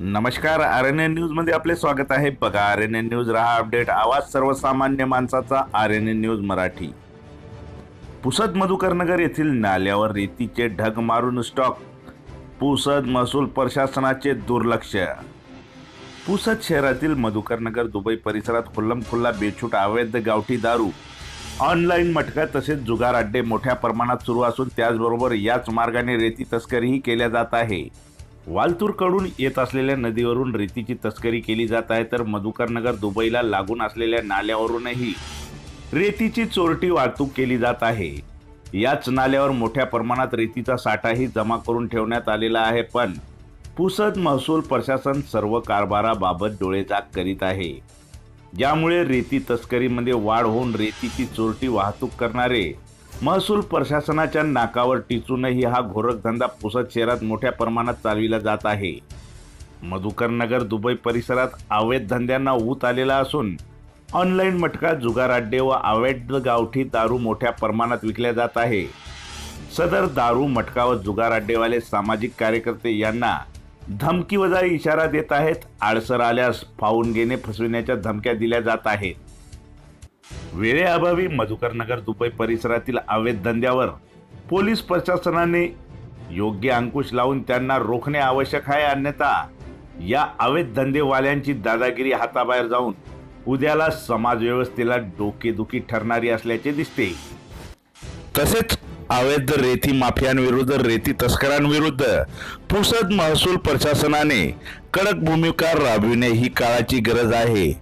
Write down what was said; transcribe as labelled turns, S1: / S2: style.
S1: नमस्कार R N N न्यूजमध्ये आपले स्वागत आहे. बघा आर एन एन न्यूज रहा अपडेट. आवाज सर्वसामान्य माणसाचा R N N news Marathi. Pusad Madhukarnagar येथील नाल्यावर रेतीचे ढग मारून स्टॉक. पुसद महसूल प्रशासनाचे दुर्लक्ष. पुसद शहरातील मधुकरनगर दुबई परिसरात खुल्लमखुल्ला बेछूट अवैध गावठी दारू. ऑनलाईन मटका तसेच जुगार अड्डे मोठ्या प्रमाणात सुरू असून त्याचबरोबर याच मार्गाने रेती तस्करीही केल्या जात आहे. वालतूरकडून येत असलेल्या नदीवरून रेतीची तस्करी केली जात आहे तर मधुकरनगर दुबईला लागून असलेल्या नाल्यावरूनही रेतीची चोरटी वाहतूक केली जात आहे. याच नाल्यावर मोठ्या प्रमाणात रेतीचा साठाही जमा करून ठेवण्यात आलेला आहे पण पुसद महसूल प्रशासन सर्व कारभाराबाबत डोळेजाग करीत आहे. ज्यामुळे रेती तस्करीमध्ये वाढ होऊन रेतीची चोरटी वाहतूक करणारे महसूल प्रशासनाच्या नाकावर टिचूनही हा घोरकधंदा पुसद शहरात मोठ्या प्रमाणात चालविला जात आहे. मधुकरनगर दुबई परिसरात अवैध धंद्यांना ऊत आलेला असून ऑनलाईन मटका जुगार अड्डे व अवैध गावठी दारू मोठ्या प्रमाणात विकल्या जात आहे. सदर दारू मटका व जुगार अड्डेवाले सामाजिक कार्यकर्ते यांना धमकी वजा इशारा देत आहेत. आडसर आल्यास फावून घेणे फसविण्याच्या धमक्या दिल्या जात आहेत. वेळेअभावी मधुकरनगर दुबई परिसरातील अवैध धंद्यावर पोलीस प्रशासनाने योग्य अंकुश लावून त्यांना रोखणे आवश्यक आहे अन्यथा या अवैध धंदेवाल्यांची दादागिरी हाताबाहेर जाऊन उद्याला समाजव्यवस्थेला डोकेदुखी ठरणारी असल्याचे दिसते. तसेच अवैध रेती माफियांविरुद्ध रेती तस्करांविरुद्ध पुसद महसूल प्रशासनाने कडक भूमिका राबविणे ही काळाची गरज आहे.